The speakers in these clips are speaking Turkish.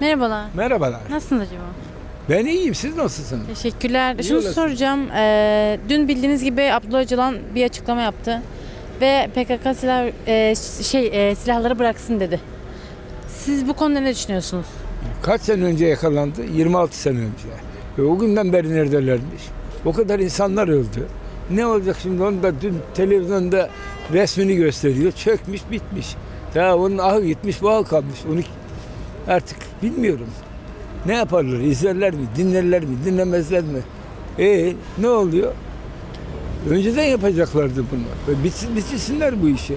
Merhabalar. Merhabalar. Nasılsınız acaba? Ben iyiyim. Siz nasılsınız? Teşekkürler. İyi Şunu olasın. soracağım. Ee, dün bildiğiniz gibi Abdullah Öcalan bir açıklama yaptı. Ve PKK silah, e, şey, e, silahları bıraksın dedi. Siz bu konuda ne düşünüyorsunuz? Kaç sene önce yakalandı? 26 sene önce. Ve o günden beri neredelermiş? O kadar insanlar öldü. Ne olacak şimdi? Onu da dün televizyonda resmini gösteriyor. Çökmüş, bitmiş. Daha onun ahı gitmiş, bu ahı kalmış. Onu artık bilmiyorum. Ne yaparlar? İzlerler mi? Dinlerler mi? Dinlemezler mi? E ne oluyor? Önceden yapacaklardı bunu. Ve bitsin, bitirsinler bu işi.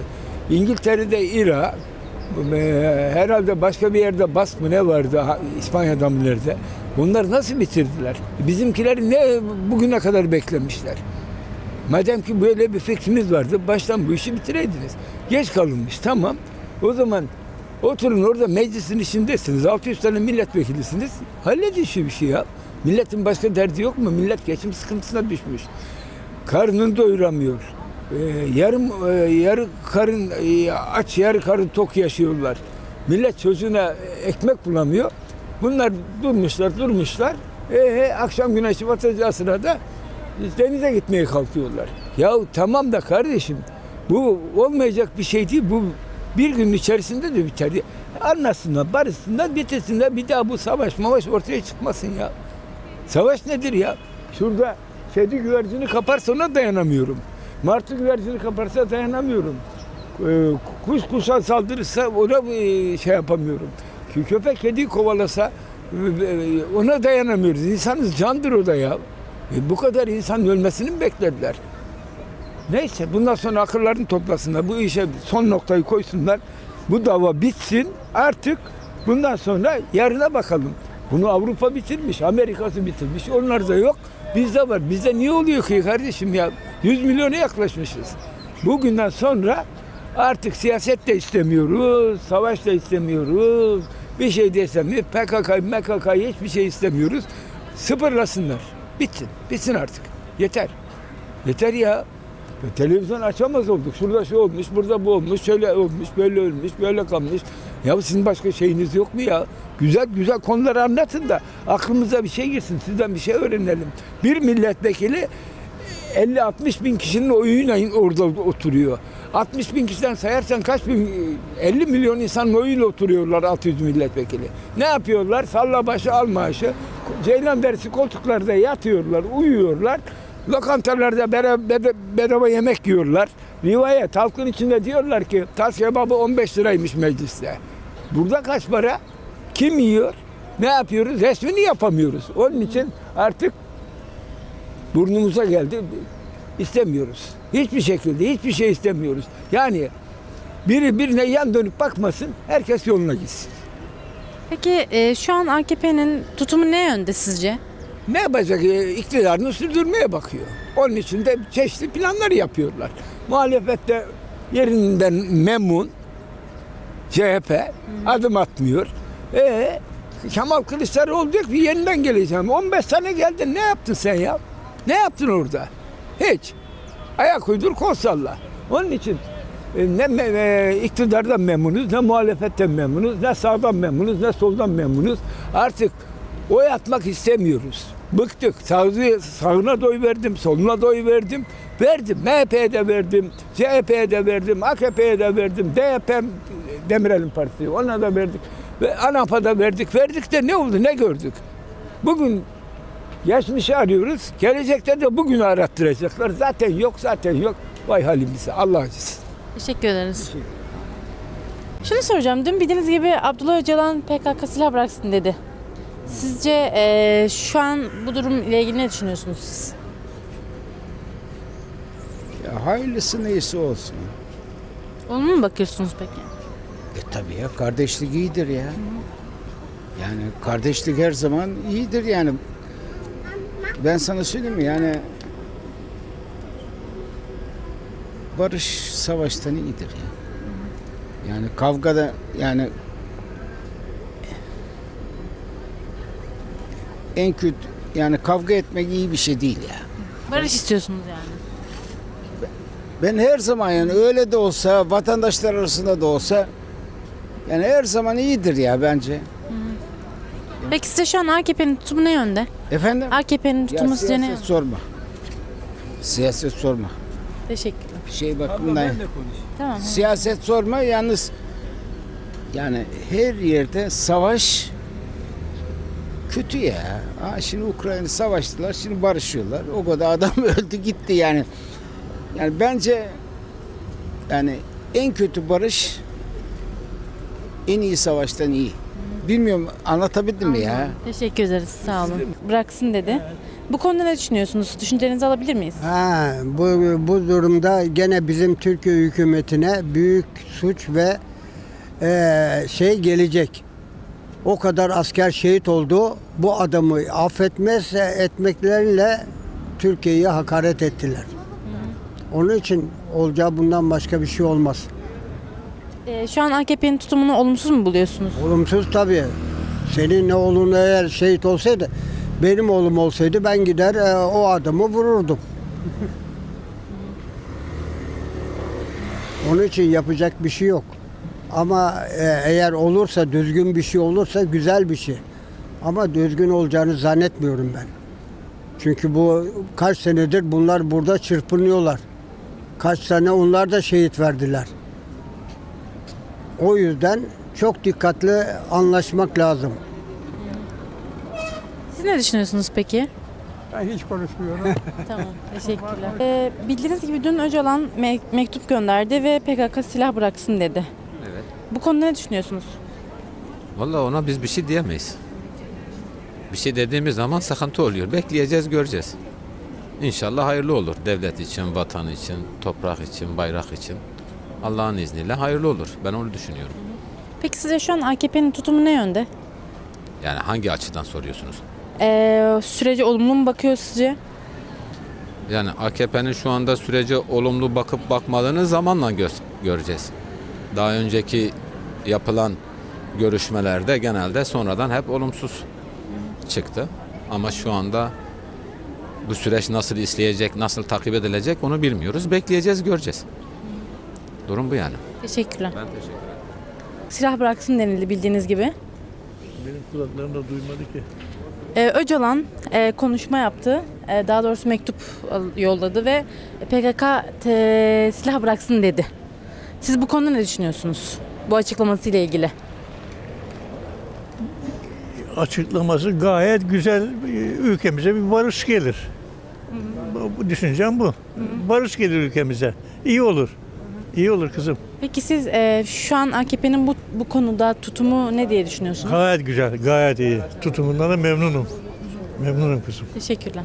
İngiltere'de İra, e, herhalde başka bir yerde Bask mı ne vardı İspanya'dan mı nerede? Bunlar nasıl bitirdiler? Bizimkiler ne bugüne kadar beklemişler? Madem ki böyle bir fikriniz vardı, baştan bu işi bitireydiniz. Geç kalınmış, tamam. O zaman oturun orada meclisin içindesiniz. 600 tane milletvekilisiniz. Halledin şu bir şey ya. Milletin başka derdi yok mu? Millet geçim sıkıntısına düşmüş. Karnını doyuramıyor. Ee, yarım e, yarı karın e, aç yarı karın tok yaşıyorlar. Millet çocuğuna ekmek bulamıyor. Bunlar durmuşlar durmuşlar. Ee, akşam güneşi batacağı sırada denize gitmeye kalkıyorlar. Ya tamam da kardeşim bu olmayacak bir şey değil. Bu bir gün içerisinde de biter. Anlasınlar, barışsınlar, bitirsinler. Bir daha bu savaş mavaş ortaya çıkmasın ya. Savaş nedir ya? Şurada kedi güvercini kaparsa ona dayanamıyorum. Martı güvercini kaparsa dayanamıyorum. Ee, kuş kuşa saldırırsa ona e, şey yapamıyorum. Kö- Köpek kediyi kovalasa e, ona dayanamıyoruz. İnsanız candır o da ya. E, bu kadar insan ölmesini mi beklediler? Neyse bundan sonra akıllarını toplasınlar. Bu işe son noktayı koysunlar. Bu dava bitsin. Artık bundan sonra yarına bakalım. Bunu Avrupa bitirmiş, Amerika'sı bitirmiş. Onlar da yok. Bizde var. Bizde niye oluyor ki kardeşim ya? 100 milyona yaklaşmışız. Bugünden sonra artık siyaset de istemiyoruz, savaş da istemiyoruz. Bir şey de istemiyoruz. PKK, MKK hiçbir şey istemiyoruz. Sıfırlasınlar. Bitsin. Bitsin artık. Yeter. Yeter ya. Ya Televizyon açamaz olduk. Şurada şu olmuş, burada bu olmuş, şöyle olmuş, böyle olmuş, böyle kalmış. Ya sizin başka şeyiniz yok mu ya? Güzel güzel konuları anlatın da aklımıza bir şey girsin. Sizden bir şey öğrenelim. Bir milletvekili 50-60 bin kişinin oyuyla orada oturuyor. 60 bin kişiden sayarsan kaç bin, 50 milyon insanın oyuyla oturuyorlar 600 milletvekili. Ne yapıyorlar? Salla başı al maaşı. Ceylan dersi koltuklarda yatıyorlar, uyuyorlar. Lokantalarda bedava yemek yiyorlar. Rivayet halkın içinde diyorlar ki tas kebabı 15 liraymış mecliste. Burada kaç para? Kim yiyor? Ne yapıyoruz? Resmini yapamıyoruz. Onun için artık burnumuza geldi. İstemiyoruz. Hiçbir şekilde hiçbir şey istemiyoruz. Yani biri birine yan dönüp bakmasın, herkes yoluna gitsin. Peki e, şu an AKP'nin tutumu ne yönde sizce? Ne yapacak? E, İktidarını sürdürmeye bakıyor. Onun için de çeşitli planlar yapıyorlar. Muhalefette yerinden memnun. CHP adım atmıyor. E Kemal Kılıçdaroğlu diyor ki yeniden geleceğim. 15 sene geldin ne yaptın sen ya? Ne yaptın orada? Hiç. Ayak uydur kol salla. Onun için e, ne e, iktidardan memnunuz, ne muhalefetten memnunuz, ne sağdan memnunuz, ne soldan memnunuz. Artık oy atmak istemiyoruz. Bıktık. Sağ, sağına da oy verdim, soluna da oy verdim. Verdim. MHP'ye de verdim, CHP'ye de verdim, AKP'ye de verdim, DYP Demirel'in partisi ona da verdik. Ve ANAP'a da verdik. Verdik de ne oldu, ne gördük? Bugün geçmişi arıyoruz. Gelecekte de bugünü arattıracaklar. Zaten yok, zaten yok. Vay halimize. Allah acısın. Teşekkür ederiz. Şunu soracağım. Dün bildiğiniz gibi Abdullah Öcalan PKK silah bıraksın dedi. Sizce e, şu an bu durum ile ilgili ne düşünüyorsunuz siz? Ya hayırlısı neyse olsun. Onu mu bakıyorsunuz peki? E tabii ya kardeşlik iyidir ya. Yani kardeşlik her zaman iyidir yani. Ben sana söyleyeyim mi yani barış savaştan iyidir ya. Yani kavgada yani en kötü yani kavga etmek iyi bir şey değil ya. Barış istiyorsunuz yani. Ben her zaman yani öyle de olsa vatandaşlar arasında da olsa yani her zaman iyidir ya bence. Peki size şu an AKP'nin tutumu ne yönde? Efendim? AKP'nin Ya tutumu sizce ne siyaset yönde? sorma. Siyaset sorma. Teşekkürler. Şey bakımdan. Tamam. Siyaset sorma yalnız yani her yerde savaş kötü ya. Ha, şimdi Ukrayna savaştılar, şimdi barışıyorlar. O kadar adam öldü gitti yani. Yani bence yani en kötü barış en iyi savaştan iyi. Bilmiyorum anlatabildim mi ya? Teşekkür ederiz. Sağ olun. Bıraksın dedi. Bu konuda ne düşünüyorsunuz? Düşüncelerinizi alabilir miyiz? Ha, bu, bu durumda gene bizim Türkiye hükümetine büyük suç ve eee, şey gelecek. O kadar asker şehit oldu. Bu adamı affetmez etmekleriyle Türkiye'ye hakaret ettiler. Onun için olacağı bundan başka bir şey olmaz. Ee, şu an AKP'nin tutumunu olumsuz mu buluyorsunuz? Olumsuz tabii. Senin oğlun eğer şehit olsaydı, benim oğlum olsaydı ben gider e, o adamı vururdum. Onun için yapacak bir şey yok. Ama e, eğer olursa, düzgün bir şey olursa güzel bir şey. Ama düzgün olacağını zannetmiyorum ben. Çünkü bu kaç senedir bunlar burada çırpınıyorlar. Kaç sene onlar da şehit verdiler. O yüzden çok dikkatli anlaşmak lazım. Siz ne düşünüyorsunuz peki? Ben hiç konuşmuyorum. Tamam, teşekkürler. Ee, bildiğiniz gibi dün Öcalan me- mektup gönderdi ve PKK silah bıraksın dedi. Bu konuda ne düşünüyorsunuz? Vallahi ona biz bir şey diyemeyiz. Bir şey dediğimiz zaman sıkıntı oluyor. Bekleyeceğiz, göreceğiz. İnşallah hayırlı olur. Devlet için, vatan için, toprak için, bayrak için. Allah'ın izniyle hayırlı olur. Ben onu düşünüyorum. Peki size şu an AKP'nin tutumu ne yönde? Yani hangi açıdan soruyorsunuz? Ee, sürece olumlu mu bakıyor sizce? Yani AKP'nin şu anda sürece olumlu bakıp bakmadığını zamanla gö- göreceğiz. Daha önceki yapılan görüşmelerde genelde sonradan hep olumsuz çıktı. Ama şu anda bu süreç nasıl işleyecek, nasıl takip edilecek onu bilmiyoruz. Bekleyeceğiz, göreceğiz. Durum bu yani. Teşekkürler. Ben teşekkür ederim. Silah bıraksın denildi bildiğiniz gibi. Benim kulaklarım da duymadı ki. Ee, Öcalan e, konuşma yaptı. E, daha doğrusu mektup yolladı ve PKK te- silah bıraksın dedi. Siz bu konuda ne düşünüyorsunuz? Bu açıklamasıyla ilgili. Açıklaması gayet güzel. Ülkemize bir barış gelir. Bu, düşüncem bu. Barış gelir ülkemize. İyi olur. İyi olur kızım. Peki siz e, şu an AKP'nin bu, bu konuda tutumu ne diye düşünüyorsunuz? Gayet güzel, gayet iyi. Tutumundan da memnunum. Memnunum kızım. Teşekkürler.